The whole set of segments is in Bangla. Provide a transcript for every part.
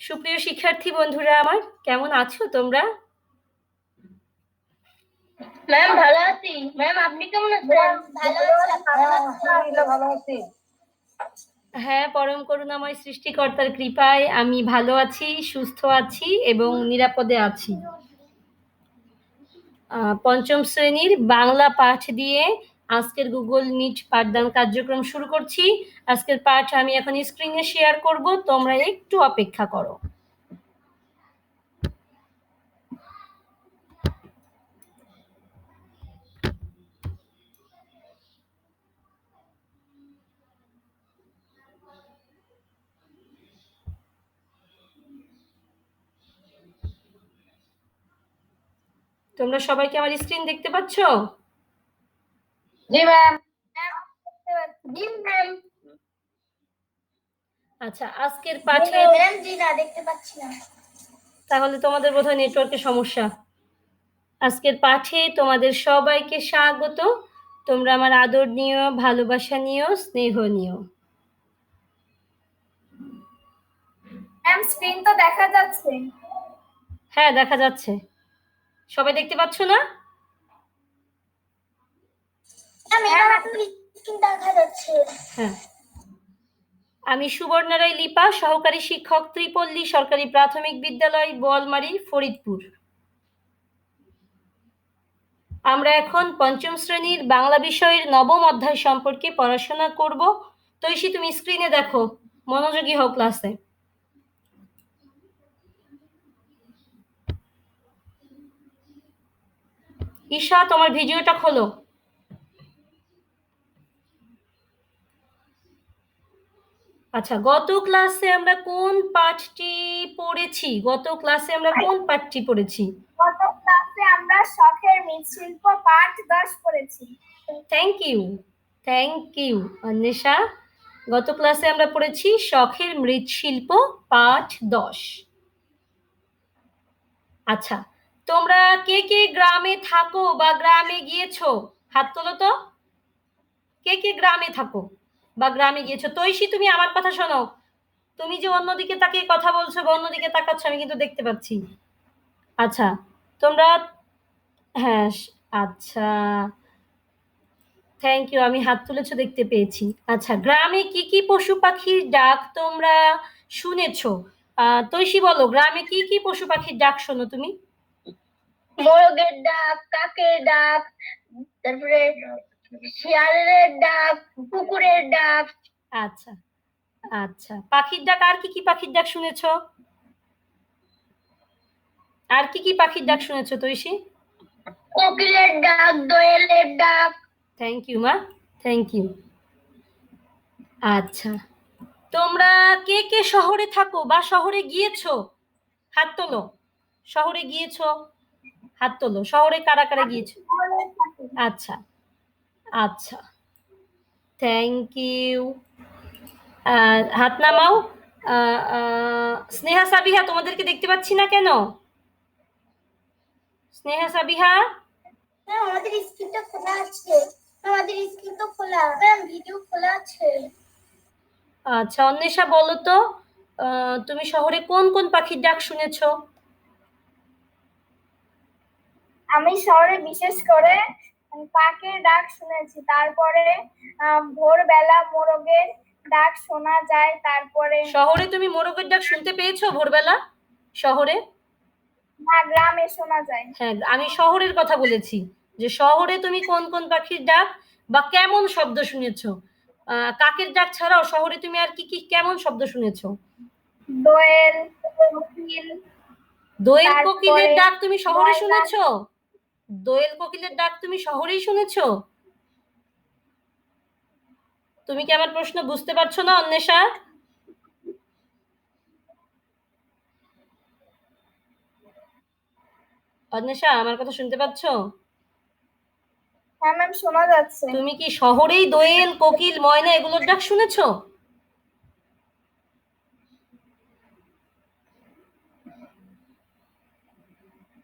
সুপ্রিয় শিক্ষার্থী বন্ধুরা আমার কেমন আছো তোমরা? ম্যাম ভালো আছি। ম্যাম আপনি কেমন আছেন? ভালো ভালো আছি। হ্যাঁ পরম করুণাময় সৃষ্টিকর্তার কৃপায় আমি ভালো আছি সুস্থ আছি এবং নিরাপদে আছি। আহ, পঞ্চম শ্রেণির বাংলা পাঠ দিয়ে আজকের গুগল মিট পাঠদান কার্যক্রম শুরু করছি। আজকের পাঠ আমি এখন স্ক্রিনে শেয়ার করব, তোমরা একটু অপেক্ষা করো। তোমরা সবাই কি আমার স্ক্রিন দেখতে পাচ্ছ? জি ম্যাম জি ম্যাম আচ্ছা আজকের পাঠে ম্যাম জি না দেখতে পাচ্ছি না। তাহলে তোমাদের বোধহয় নেটওয়ার্কের সমস্যা। আজকের পাঠে তোমাদের সবাইকে স্বাগত। তোমরা আমার আদর নিও ভালোবাসা নিও স্নেহ নিও ম্যাম স্ক্রিন তো দেখা যাচ্ছে। হ্যাঁ দেখা যাচ্ছে। সবাই দেখতে পাচ্ছ না ম্যাম স্ক্রিন দেখা যাচ্ছে হ্যাঁ। আমি সুবর্ণা রায় লিপা সহকারী শিক্ষক ত্রিপল্লী সরকারি প্রাথমিক বিদ্যালয় বোয়ালমারি ফরিদপুর। আমরা এখন পঞ্চম শ্রেণির বাংলা বিষয়ের নবম অধ্যায় সম্পর্কে পড়াশোনা করব। তৈশি তুমি স্ক্রিনে দেখো। মনোযোগী হও ক্লাসে। ঈশা তোমার ভিডিওটা খোলো। আচ্ছা গত ক্লাসে আমরা কোন পাঠটি পড়েছি? গত ক্লাসে আমরা কোন পাঠটি পড়েছি? গত ক্লাসে আমরা শখের মৃৎশিল্প পাঠ দশ পড়েছি। Thank you thank you Anwesha. গত ক্লাসে আমরা পড়েছি শখের মৃৎশিল্প পাঠ দশ। আচ্ছা তোমরা কে কে গ্রামে থাকো বা গ্রামে গিয়েছো? হাত তোলো তো। কে কে গ্রামে থাকো? বা গ্রামে গিয়েছো। তৈশি, তুমি আমার কথা শোনো। তুমি যে অন্যদিকে তাকিয়ে কথা বলছো বা অন্যদিকে তাকাচ্ছ, আমি কিন্তু দেখতে পাচ্ছি। আচ্ছা তোমরা হ্যাঁ আচ্ছা। থ্যাংক ইউ আমি হাত তুলেছো, দেখতে পেয়েছি। আচ্ছা গ্রামে কি কি পশু পাখির ডাক তোমরা শুনেছো? তৈশি বলো, গ্রামে কি কি পশু পাখির ডাক শোনো তুমি? মোরগের ডাক, কাকের ডাক, তারপরে শিয়ালের ডাক কুকুরের ডাক। আচ্ছা আচ্ছা। পাখির ডাক আর কি কি পাখির ডাক শুনেছো? আর কি কি পাখির ডাক শুনেছো তৈশি? কোকিলের ডাক দোয়েলের ডাক। থ্যাংক ইউ মা। থ্যাংক ইউ আচ্ছা। তোমরা কে কে শহরে থাকো বা শহরে গিয়েছো? হাত তোলো। শহরে গিয়েছো? হাত তোলো। শহরে কারা কারা গিয়েছো? আচ্ছা। আচ্ছা। থ্যাংক ইউ হাত নামাও। স্নেহা সাবিহা তোমাদেরকে দেখতে পাচ্ছি না কেন? স্নেহা সাবিহা? ম্যাম আমাদের স্ক্রিনটা খোলা আছে। আমাদের স্ক্রিন তো খোলা। ভিডিও খোলা আছে। আচ্ছা অন্বেষা বলো তো তুমি শহরে কোন কোন পাখির ডাক শুনেছো? আমি শহরে বিশেষ করে পাখির ডাক শুনেছি। তারপরে ভোরবেলা মোরগের ডাক শোনা যায় তারপরে শহরে তুমি মোরগের ডাক শুনতে পেয়েছ ভোরবেলা? শহরে? না গ্রামে শোনা যায়। হ্যাঁ আমি শহরের কথা বলেছি যে শহরে তুমি কোন কোন পাখির ডাক বা কেমন শব্দ শুনেছো? কাকের ডাক ছাড়াও শহরে তুমি আর কি কি কেমন শব্দ শুনেছো? দোয়েল কোকিল দোয়েল কোকিলের ডাক তুমি শহরে। শুনেছো? দোয়েল কোকিলের ডাক তুমি শহরেই শুনেছো? তুমি কি আমার প্রশ্ন বুঝতে পারছ না অন্বেষা? অন্বেষা আমার কথা শুনতে পাচ্ছো? হ্যাঁ ম্যাম শোনা যাচ্ছে। তুমি কি শহরেই দোয়েল কোকিল ময়না এগুলোর ডাক শুনেছো?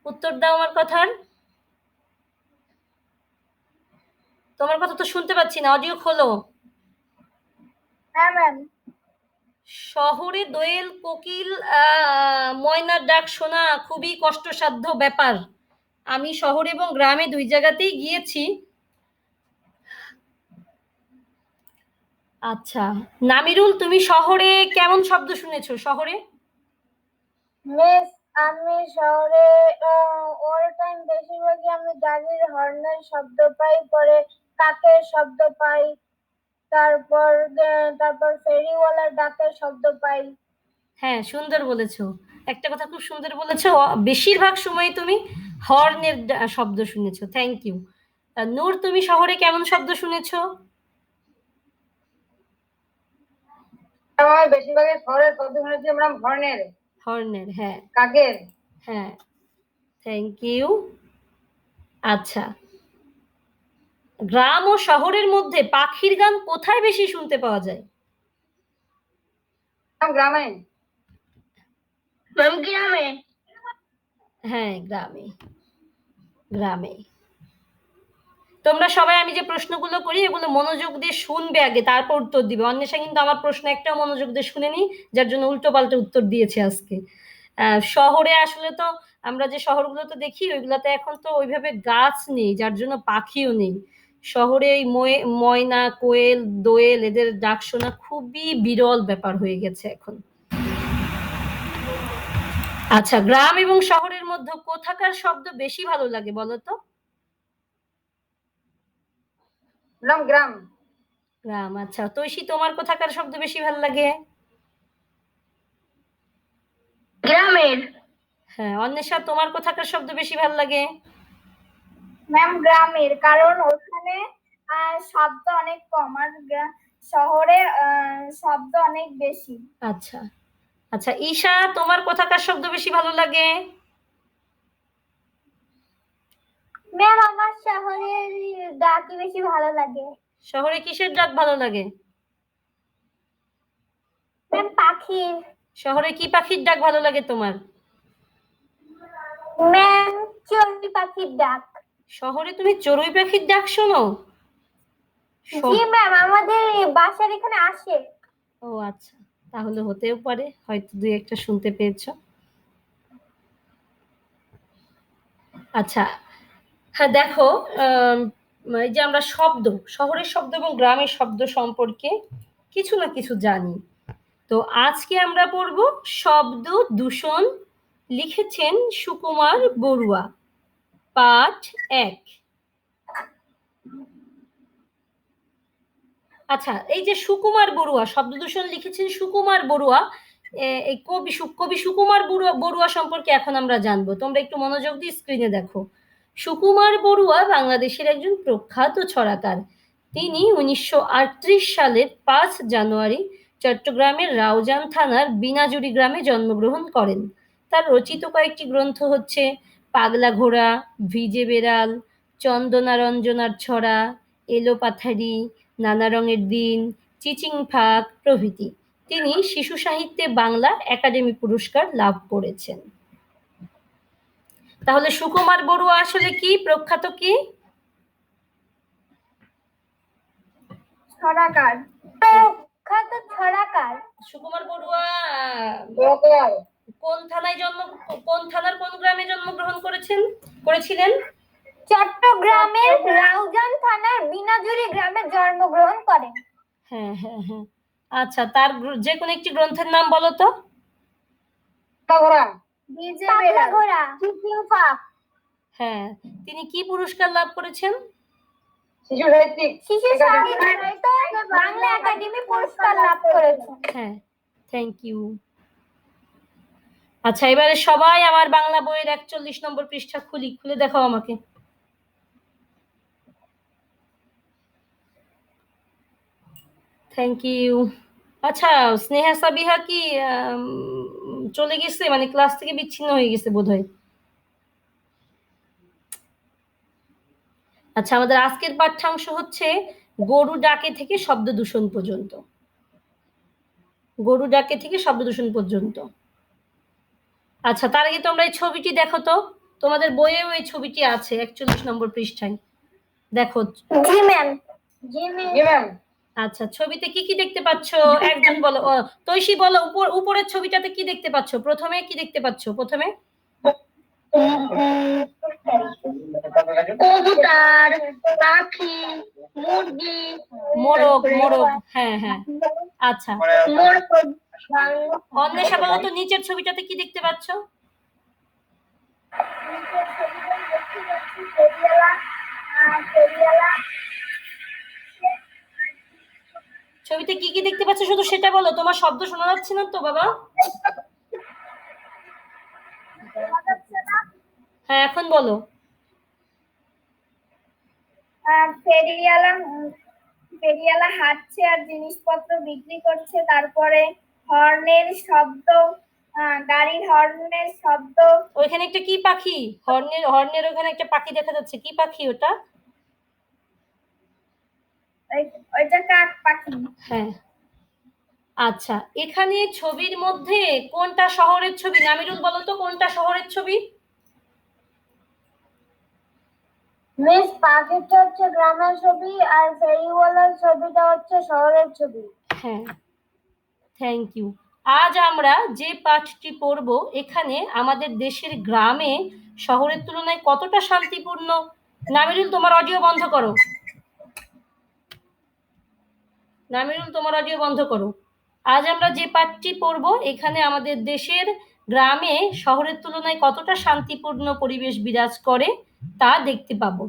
উত্তর দাও আমার কথার। তোমার কথা তো শুনতে পাচ্ছি না অডিও খোলো। হ্যাঁ ম্যাম শহরে দোয়েল কোকিল ময়নার ডাক শোনা খুবই কষ্টসাধ্য ব্যাপার। আমি শহর এবং গ্রামে দুই জায়গাতেই গিয়েছি। আচ্ছা নামিরুল তুমি শহরে কেমন শব্দ শুনেছো? শহরে? মিস আমি শহরে অল টাইম বেশিরভাগই আমি গাড়ির হর্নের শব্দ পাই পরে কাকের শব্দ পাই। তারপর তারপর ফেরিওয়ালার ডাকের শব্দ পাই। হ্যাঁ সুন্দর বলেছ। একটা কথা খুব সুন্দর বলেছ। বেশিরভাগ সময় তুমি হর্নের শব্দ শুনেছো। থ্যাংক ইউ নূর তুমি শহরে কেমন শব্দ শুনেছো? আমার বেশিরভাগই শহরের শব্দ শুনেছি আমরা হর্নের। হর্নের হ্যাঁ। কাকের। হ্যাঁ। থ্যাংক ইউ আচ্ছা। গ্রাম ও শহরের মধ্যে পাখির গান কোথায় বেশি শুনতে পাওয়া যায়? গ্রামে গ্রামে। হ্যাঁ গ্রামে। গ্রামে। তোমরা সবাই আমি যে প্রশ্নগুলো করি এগুলো মনোযোগ দিয়ে শুনবে আগে তারপর উত্তর দিবে। অন্বেষা কিন্তু আমার প্রশ্ন একটাও মনোযোগ দিয়ে শুনেনি যার জন্য উল্টো পাল্টা উত্তর দিয়েছে আজকে। আহ, শহরে আসলে তো আমরা যে শহরগুলোতে দেখি ওইগুলোতে এখন তো ওইভাবে গাছ নেই যার জন্য পাখিও নেই। শহরে এই ময়না কোয়েল দোয়েল এদের ডাক শোনা খুবই বিরল ব্যাপার হয়ে গেছে এখন। আচ্ছা গ্রাম এবং শহরের মধ্যে কোথাকার শব্দ বেশি ভালো লাগে বলো তো? নাম গ্রাম। গ্রাম আচ্ছা। তৈশি তোমার কোথাকার শব্দ বেশি ভালো লাগে? গ্রামের। হ্যাঁ অন্বেষা তোমার কোথাকার শব্দ বেশি ভালো লাগে? ম্যাম গ্রামের কারণ ওখানে শব্দ অনেক কম আর শহরে শব্দ অনেক বেশি। আচ্ছা। আচ্ছা ঈশা তোমার কোথাকার শব্দ বেশি ভালো লাগে? ম্যাম আমার শহরের ডাকি বেশি ভালো লাগে। শহরে কিসের ডাক ভালো লাগে? ম্যাম পাখির। শহরে কি পাখির ডাক ভালো লাগে তোমার? ম্যাম চড়ুই পাখির ডাক। শহরে তুমি চড়ুই পাখির ডাক শোনো? জি ম্যাম আমাদের বাসার এখানে আসে। ও আচ্ছা তাহলে হতেও পারে হয়তো দুই একটা শুনতে পেয়েছ। আচ্ছা হ্যাঁ দেখো এই যে আমরা শব্দ শহরের শব্দ এবং গ্রামের শব্দ সম্পর্কে কিছু না কিছু জানি। তো আজকে আমরা পড়ব শব্দ দূষণ লিখেছেন সুকুমার বড়ুয়া। পাঠ এক। আচ্ছা এই যে সুকুমার বড়ুয়া, শব্দ দূষণ লিখেছেন সুকুমার বড়ুয়া এই কবি কবি সুকুমার বড়ুয়া বড়ুয়া সম্পর্কে এখন আমরা জানব। তোমরা একটু মনোযোগ দিয়ে স্ক্রিনে দেখো। সুকুমার বড়ুয়া বাংলাদেশের একজন প্রখ্যাত ছড়াকার। তিনি উনিশশো আটত্রিশ সালের পাঁচ জানুয়ারি চট্টগ্রামের রাউজান থানার বিনাজুরি গ্রামে জন্মগ্রহণ করেন। তার রচিত কয়েকটি গ্রন্থ হচ্ছে পাগলা ঘোড়া ভিজে বেড়াল চন্দনা রঞ্জনার ছড়া এলো পাথারি নানা রঙের দিন চিচিং ফাঁক প্রভৃতি। তিনি শিশু সাহিত্যে বাংলা একাডেমি পুরস্কার লাভ করেছেন। তাহলে সুকুমার বড়ুয়া আসলে কি? প্রখ্যাত কি? ছড়াকার। প্রখ্যাত ছড়াকার। সুকুমার বড়ুয়া কোন থানায় জন্ম কোন থানার কোন গ্রামে জন্মগ্রহণ করেছেন করেছিলেন? চট্টগ্রামের রাউজান থানার বিনাজুরি গ্রামে জন্মগ্রহণ করেন। হ্যাঁ হ্যাঁ হ্যাঁ। আচ্ছা তার যে কোনো একটি গ্রন্থের নাম বলো তো। হ্যাঁ তিনি কি পুরস্কার লাভ করেছেন? শিশু। সাহিত্য বাংলা একাডেমি পুরস্কার লাভ করেছেন। হ্যাঁ থ্যাংক ইউ। আচ্ছা এবারে সবাই আমার বাংলা বইয়ের একচল্লিশ নম্বর পৃষ্ঠা খুলি, খুলে দেখাও আমাকে। থ্যাংক ইউ আচ্ছা স্নেহা সাবিহা কি চলে গেছে? মানে ক্লাস থেকে বিচ্ছিন্ন হয়ে গেছে বোধহয়। আচ্ছা আমাদের আজকের পাঠ্যাংশ হচ্ছে গরু ডাকে থেকে শব্দ দূষণ পর্যন্ত। গরু ডাকে থেকে শব্দ দূষণ পর্যন্ত। আচ্ছা তার আগে তোমরা এই ছবিটি দেখো তো। তোমাদের বইয়েও এই ছবিটি আছে একচল্লিশ নম্বর পৃষ্ঠায়। দেখো। জি ম্যাম জি ম্যাম আচ্ছা ছবিতে কি কি দেখতে পাচ্ছ? একজন বলো। তৈশী বলো। উপর উপরের ছবিটাতে কি দেখতে পাচ্ছ? প্রথমে কি দেখতে পাচ্ছ? প্রথমে? কবুতর পাখি মুরগি। মোরগ মোরগ। হ্যাঁ হ্যাঁ। আচ্ছা। মোরগ অন্বেষা বলো তো নিচের ছবিটাতে কি দেখতে পাচ্ছ? ছবিতে কি কি দেখতে পাচ্ছ? শুধু সেটা বলো। তোমার শব্দ শোনা যাচ্ছে না তো বাবা? হ্যাঁ এখন বলো। ফেরিওয়ালা ফেরিওয়ালা হাঁটছে আর জিনিসপত্র বিক্রি করছে তারপরে হর্নের শব্দ গাড়ির হর্নের শব্দ। ওইখানে একটা কি পাখি? হর্নের হর্নের ওখানে একটা পাখি দেখা যাচ্ছে। কি পাখি ওটা? ওই- ওইটা কাক পাখি। হ্যাঁ। আচ্ছা এখানে ছবির মধ্যে কোনটা শহরের ছবি? নামিরুল বলো তো কোনটা শহরের ছবি? মিস পাখিটা হচ্ছে গ্রামের ছবি আর ফেরিওয়ালার ছবিটা হচ্ছে শহরের ছবি। হ্যাঁ। থ্যাংক ইউ আজ আমরা যে পাঠটি পড়ব, এখানে আমাদের দেশের গ্রামে শহরের তুলনায় কতটা শান্তিপূর্ণ? নামিরুল, তোমার অডিও বন্ধ করো। নামিরুল, তোমার অডিও বন্ধ করো। আজ আমরা যে পাঠটি পড়ব, এখানে আমাদের দেশের গ্রামে শহরের তুলনায় কতটা শান্তিপূর্ণ পরিবেশ বিরাজ করে তা দেখতে পাবো।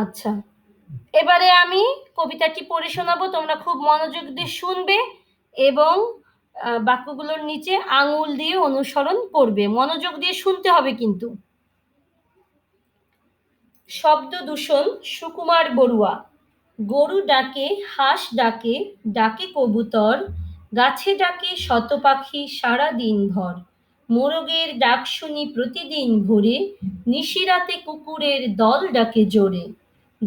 আচ্ছা। এবারে আমি কবিতাটি পড়ে শোনাবো, তোমরা খুব মনোযোগ দিয়ে শুনবে এবং বাক্যগুলোর নিচে আঙুল দিয়ে অনুসরণ করবে। মনোযোগ দিয়ে শুনতে হবে কিন্তু। শব্দ দূষণ, সুকুমার বড়ুয়া। গরু ডাকে, হাঁস ডাকে ডাকে কবুতর। গাছে ডাকে শত পাখি সারা দিন ভর। মোরগের ডাক শুনি প্রতিদিন ভোরে। নিশিরাতে কুকুরের দল ডাকে জোরে।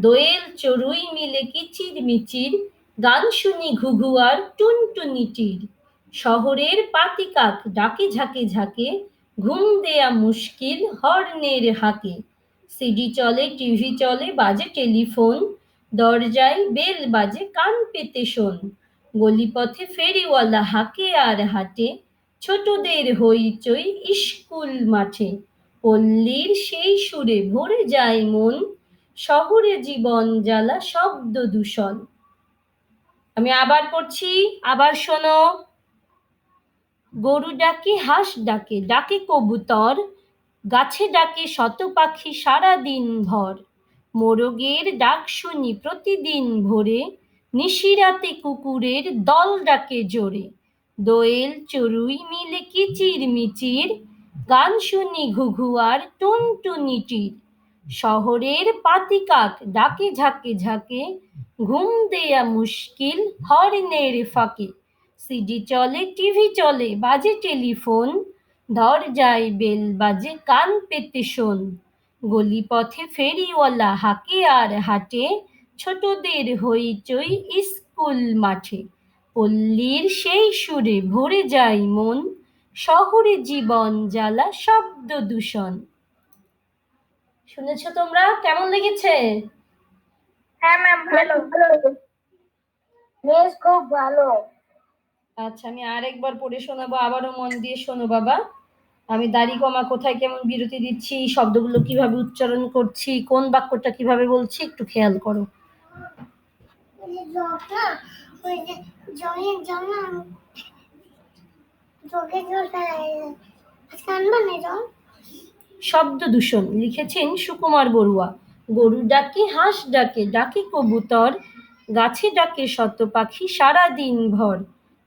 দোয়েল চড়ুই মিলে কিচির মিচির গান শুনি ঘুঘুয়ার টুনটুনিটির শহরের পাতিকাক ডাকে ঝাঁকে ঝাঁকে, ঘুম দেয়া মুশকিল হর্নের হাকে। সিডি চলে, টিভি চলে, বাজে টেলিফোন, দরজায় বেল বাজে, কান পেতে শোন। গলিপথে ফেরিওয়ালা হাকে আর হাটে, ছোটদের হইচই স্কুল মাঠে। পল্লীর সেই সুরে ভরে যায় মন শহরে জীবন জ্বালা, শব্দ দূষণ। আমি আবার পড়ছি, আবার শোনো। গরু ডাকে, হাঁস ডাকে ডাকে কবুতর। গাছে ডাকে শত পাখি সারা দিন ভর। মোরগের ডাক শুনি প্রতিদিন ভোরে। নিশিরাতে কুকুরের দল ডাকে জোরে। দোয়েল চড়ুই মিলে কিচির মিচির। গান শুনি ঘুঘুয়ার টুনটুনিটির শহরের পাতিকাক ডাকে ঝাঁকে ঝাঁকে, ঘুম দেয়া মুশকিল হর্নের ফাঁকে। সিডি চলে, টিভি চলে, বাজে টেলিফোন, দরজায় বেল বাজে, কান পেতে শোন। গলিপথে ফেরিওয়ালা হাঁকে আর হাটে, ছোটদের হইচই স্কুল মাঠে। পল্লীর সেই সুরে ভরে যায় মন, শহরে জীবন জ্বালা শব্দ দূষণ। শুনেছো তোমরা? কেমন লেগেছে? হ্যাঁ ম্যাম ভালো। মিস খুব ভালো। আচ্ছা আমি আরেকবার পড়ে শোনাবো আবারও মন দিয়ে শোনো বাবা। আমি দাড়ি কমা কোথায় কেমন বিরতি দিচ্ছি শব্দগুলো কীভাবে উচ্চারণ করছি কোন বাক্যটা কীভাবে বলছি একটু খেয়াল করো। জল আজকে আনবা না জল শব্দ দূষণ। লিখেছেন সুকুমার বড়ুয়া। গরু ডাকে, হাঁস ডাকে ডাকে কবুতর, গাছে ডাকে শত পাখি সারা দিন ভর।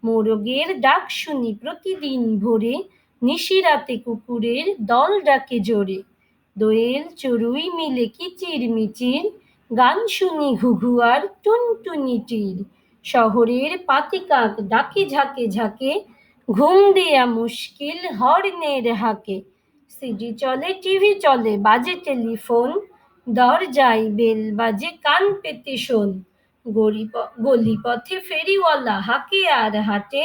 মোরগের ডাক শুনি প্রতিদিন ভোরে নিশিরাতে কুকুরের দল ডাকে জোরে। দোয়েল চড়ুই মিলে কিচির মিচির গান শুনি ঘুঘুয়ার টুনটুনি টির শহরের পাতিকাক ডাকে ঝাঁকে ঝাঁকে, ঘুম দেয়া মুশকিল হর্নের হাকে। সিডি চলে, টিভি চলে, বাজে টেলিফোন, দরজায় বেল বাজে, কান পেতে শোন। গরিপ গলিপথে ফেরিওয়ালা, হাকে আর হাটে,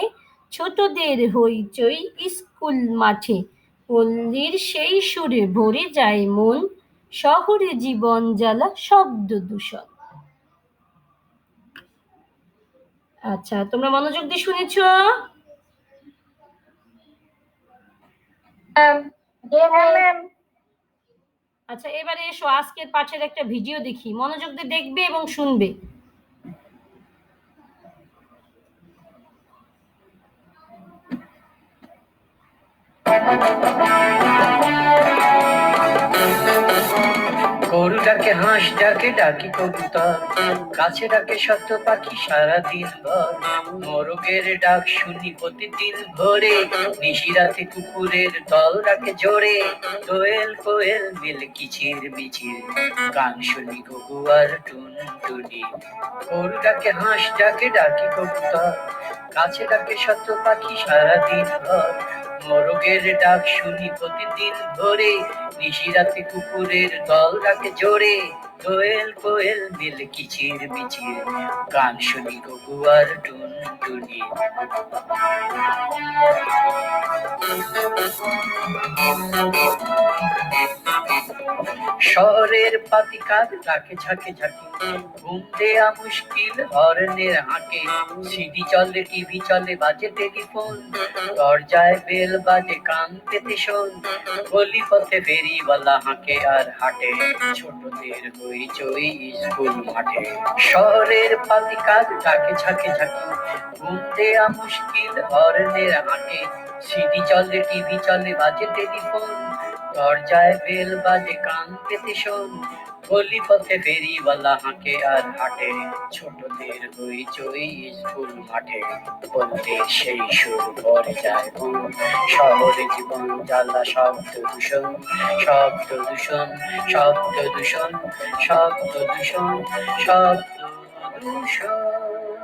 ছোটদের হইচই স্কুল মাঠে। পল্লীর সেই সুরে ভরে যায় মন, শহরে জীবন জ্বালা শব্দ দূষণ। আচ্ছা তোমরা মনোযোগ দিয়ে শুনেছো? ম্যাম আচ্ছা এবারে এসো আজকের পাঠের একটা ভিডিও দেখি। মনোযোগ দিয়ে দেখবে এবং শুনবে। গরু ডাকে, হাঁস ডাকে, ডাকি কবুতর। কাছে ডাকে শত পাখি সারা দিন ভর। মোরগের ডাক শুনি প্রতিদিন ভোরে। নিশিরাতে কুকুরের দল ডাকে জোরে। দোয়েল কোয়েল মিল কিচির মিচির। গান শুনি আর টুন টুনি গরু ডাকে, হাঁস ডাকে, ডাকি কবুতর। কাছে ডাকে শত পাখি সারা দিন ভর। মোরগের ডাক শুনি প্রতিদিন ধরে নিশিরাতে কুকুরের দল ডাকে জোরে। দোয়েল কোয়েল মিল কিচির মিচির, গান শুনি গগু আর টুন টুনি শহরের পাতিকার ডাকে ঝাঁকে ঝাঁকে, ঘুম দেয়া মুশকিল হরনের হাঁকে। সিডি চলে, টিভি চলে, বাজে টেলিফোন, দরজায় বেল বাজে, কান পেতে শোন। গলি পথে ফেরিওয়ালা হাঁকে আর হাঁটে, ছোটদের হই চই স্কুল মাঠে। শহরের পাতি কাজ ঝাঁকে ঝাঁকে ঘুম দেয়া মুশকিল হরনের হাঁটে। সিডি চলে, টিভি চলে, বাজে টেলিফোন, দরজায় বেল বাজে, কান পেতে শোন। গলি পথে ফেরিওয়ালা হাঁকে আর হাঁটে। ছোটদের হই চই স্কুল মাঠে বলতে সেই সুর পরে যায় মন। শহরে জীবন, জ্বালা, শব্দ দূষণ শব্দ দূষণ শব্দ দূষণ শব্দ দূষণ শব্দ দূষণ।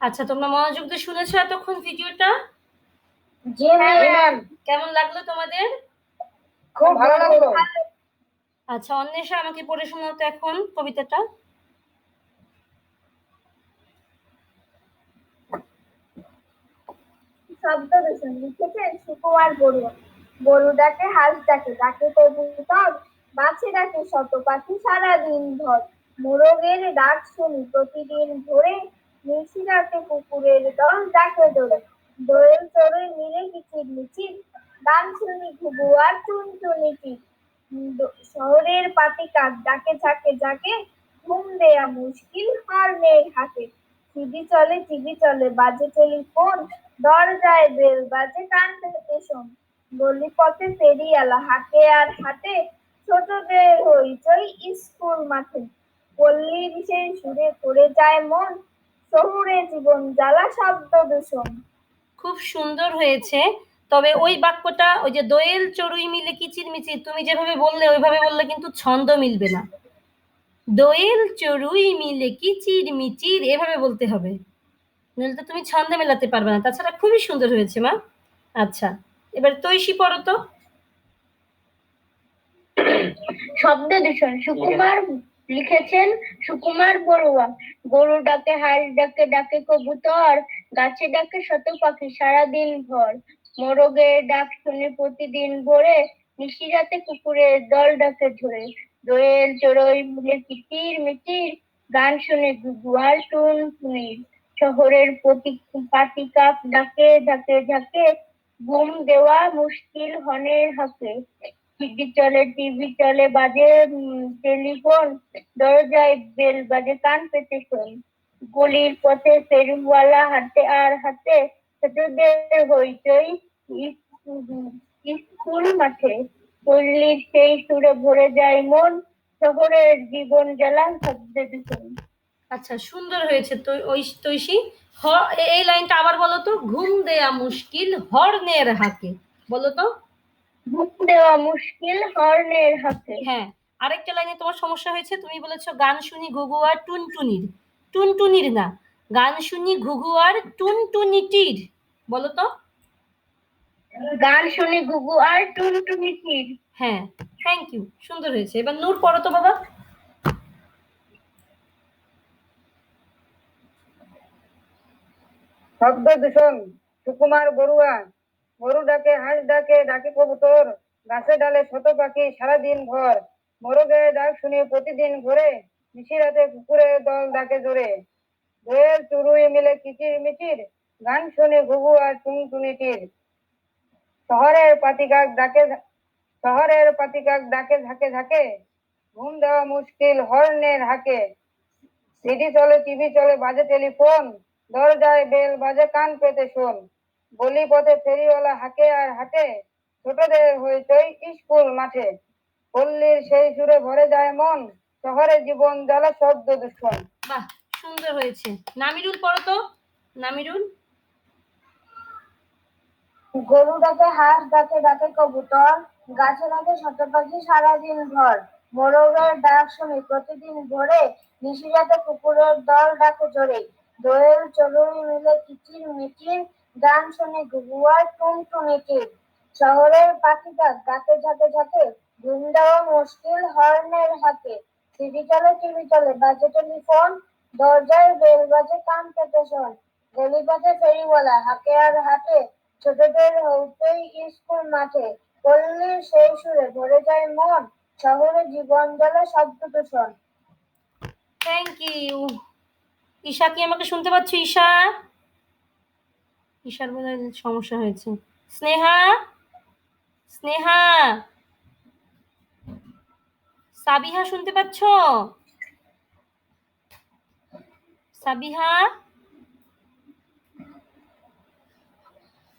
আচ্ছা তোমরা মনোযোগ দিয়ে শুনেছো এতক্ষণ ভিডিওটা? কেমন লাগল তোমাদের? খুব ভালো লাগল। আচ্ছা অন্বেষা আমাকে পড়ে শোনাও তো এখন কবিতাটা। শব্দ দূষণ। লিখেছেন সুকুমার বড়ুয়া গরু ডাকে হাঁস ডাকে ডাকে কবুতর। বাছে ডাকে শত পাখি সারাদিন ভর মোরগের ডাক শুনি প্রতিদিন ভোরে। নিশি রাতে কুকুরের দল ডাকে দৌড়ে চড়ে মিলে কিচির মিচির গান শুনি ঘুঘু আর টিপ। শহরের পাতি ঘুম দেয়া মুশকিল হর্নের হাতে। টিভি চলে টিভি চলে, বাজে টেলিফোন, দরজায় বেল বাজে, কান পেতে শোন। গলি পথে ফেরিয়ালা হাটে আর হাটে, ছোটদের হইচই স্কুল মাঠে। পল্লীর সেই সুরে পড়ে যায় মন শহুরে জীবন জ্বালা শব্দ দূষণ। খুব সুন্দর হয়েছে। তবে ওই বাক্যটা ওই যে দোয়েল চড়ুই মিলে কিচির মিচির তুমি যেভাবে বললে ওইভাবে বললে কিন্তু ছন্দ মিলবে না। দোয়েল চড়ুই মিলে কিচির মিচির এভাবে বলতে হবে। নইলে তো তুমি ছন্দে মেলাতে পারবে না। তাছাড়া খুবই সুন্দর হয়েছে মা। আচ্ছা এবার তৈশি পড়ো তো। শব্দ দূষণ সুকুমার লিখেছেন সুকুমার বড়ুয়া। গরু ডাকে, হাঁস ডাকে ডাকে কবুতর, গাছে ডাকে শত পাখি সারাদিন ভর। মোরগের ডাক শুনে প্রতিদিন ভোরে নিশিরাতে কুকুরের দল ডাকে ধরে। দোয়েল চড়ই মিলে কিচির মিচির গান শুনে গুয়াল টুন টুনির। শহরের প্রতি পাতি কাপ ডাকে ডাকে ঝাঁকে ঘুম দেওয়া মুশকিল হনের হাকে। টিভি চলে টিভি চলে, বাজে টেলিফোন দরজায় বেল বাজে, কান পেতে শোন। গলির পথে ফেরিওয়ালা হাতে আর হাতে ছোটদের হইচই স্কুল মাঠে। পল্লীর সেই সুরে ভরে যায় মন, শহরের জীবন জ্বালান শব্দ দূষণ আচ্ছা সুন্দর হয়েছে তো, ওই তৈশি। এই লাইনটা আবার বলো তো, ঘুম দেয়া মুশকিল, হর্নের হাকে। বলো তো। দেওয়া মুশকিল হর্নের হাতে। হ্যাঁ আরেকটা লাইনে তোমার সমস্যা হয়েছে তুমি বলেছ গান শুনি ঘুঘু আর টুনটুনির। টুনটুনির না গান শুনি ঘুঘু আর টুনটুনিটির বলো তো? গান শুনে গুগু আর টুনটুনি হ্যাঁ থ্যাংক ইউ সুন্দর হয়েছে। এবার নূর পড়ো তো বাবা। শব্দ দূষণ সুকুমার বড়ুয়া। গরু ডাকে, হাঁস ডাকে ডাকে কবুতর, গাছে ডালে শত পাখি সারাদিন ভর। মোরগের ডাক শুনে প্রতিদিন ভোরে নিশিরাতে কুকুরের দল ডাকে জোরে। দোয়েল চুরুই মিলে কিচির মিচির, গান শুনে ঘুঘু আর টুনটুনিটির শহরের পাতিকাক ডাকে শহরের পাতিকাক ডাকে ঝাঁকে ঝাঁকে, ঘুম দেওয়া মুশকিল হর্নের হাকে। সিডি চলে, টিভি চলে, বাজে টেলিফোন, দরজায় বেল বাজে কান পেতে শোন। গলি পথে ফেরিওয়ালা হাঁকে আর হাঁটে ছোটদের হইচই স্কুল মাঠে। পল্লীর সেই সুরে ভরে যায় মন শহরে জীবন জ্বালা শব্দ দূষণ। বাহ সুন্দর হয়েছে। নামিরুল পড়ো তো। নামিরুল? গরু ডাকে হাঁস ডাকে ডাকে কবুতর গাছে ডাকে শত পাখি সারাদিন ভর। মোরগের ডাক শুনি প্রতিদিন ভোরে নিশিরাতে কুকুরের দল ডাকে জোরে। দোয়েল চড়ুই মিলে কিচির মিচির গান শুনে গুগুয়ার টুনটুনিটির শহরের পাখিটা ডাকে ঝাঁকে ঝাঁকে ঘুম দেওয়া মুশকিল হর্নের হাতে। টিভি চলে টিভি চলে, বাজে টেলিফোন, দরজায় বেল বাজে কান পেতে শোন। গলি পথে ফেরিওয়ালা, হাঁকে আর হাঁটে, ছোটদের হইতেই স্কুল মাঠে। পল্লীর সেই সুরে ভরে যায় মন, শহরে জীবন জলে শব্দ দূষণ থ্যাংক ইউ ঈশা, কি আমাকে শুনতে পাচ্ছ, ঈশা? ঈশার বোধ সমস্যা হয়েছে। স্নেহা! স্নেহা! সাবিহা শুনতে পাচ্ছ? সাবিহা!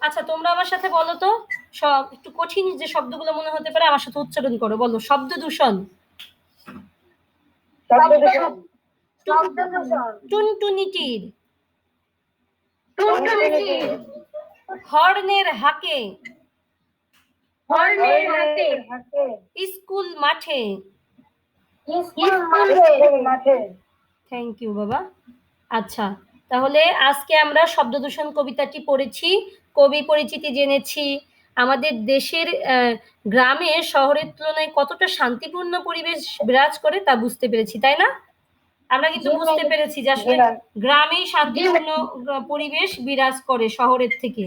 আচ্ছা তোমরা আমার সাথে বলো তো সব একটু কঠিন যে শব্দগুলো মনে হতে পারে আমার সাথে উচ্চারণ করো বলো। শব্দ দূষণ। টুনটুনিটির। হর্নের হাকে। স্কুল মাঠে। থ্যাংক ইউ বাবা। আচ্ছা তাহলে আজকে আমরা শব্দ দূষণ কবিতাটি পড়েছি কবি পরিচিতি জেনেছি। আমাদের দেশের গ্রামে শহরের তুলনায় কতটা শান্তিপূর্ণ পরিবেশ বিরাজ করে তা বুঝতে পেরেছি তাই না? আমরা কিন্তু বুঝতে পেরেছি যে আসলে। গ্রামেই শান্তিপূর্ণ পরিবেশ বিরাজ করে শহরের থেকে।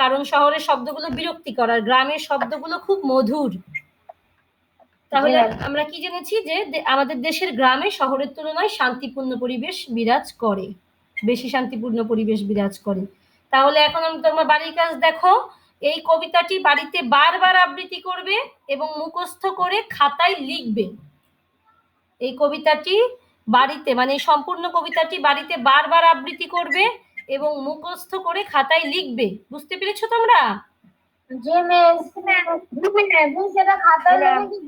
কারণ শহরের শব্দগুলো বিরক্তিকর আর গ্রামের শব্দগুলো খুব মধুর। তাহলে আমরা কি জেনেছি যে আমাদের দেশের গ্রামে শহরের তুলনায় শান্তিপূর্ণ পরিবেশ বিরাজ করে। বেশি শান্তিপূর্ণ পরিবেশ বিরাজ করে। তাহলে এখন আমি তোমার বাড়ির কাজ দেখো। এই কবিতাটি বাড়িতে বারবার আবৃত্তি করবে এবং মুখস্থ করে খাতায় লিখবে। এই কবিতাটি বাড়িতে মানে সম্পূর্ণ কবিতাটি বাড়িতে বারবার আবৃত্তি করবে এবং মুখস্থ করে খাতায় লিখবে। বুঝতে পেরেছ তোমরা? খাতায় লিখে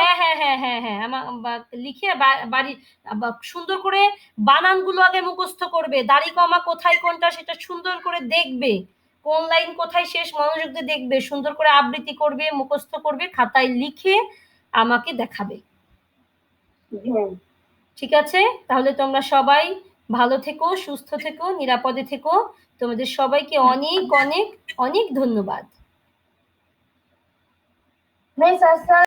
হ্যাঁ হ্যাঁ হ্যাঁ হ্যাঁ হ্যাঁ। বাড়ি সুন্দর করে বানানগুলো আগে মুখস্থ করবে। দাড়ি কমা কোথায় কোনটা সেটা সুন্দর করে দেখবে। কোন লাইন কোথায় শেষ মনোযোগ দিয়ে দেখবে। সুন্দর করে আবৃত্তি করবে মুখস্থ করবে খাতায় লিখে আমাকে দেখাবে। ঠিক আছে? তাহলে তোমরা সবাই ভালো থেকো, সুস্থ থেকো, নিরাপদে থেকো। তোমাদের সবাইকে অনেক অনেক অনেক ধন্যবাদ।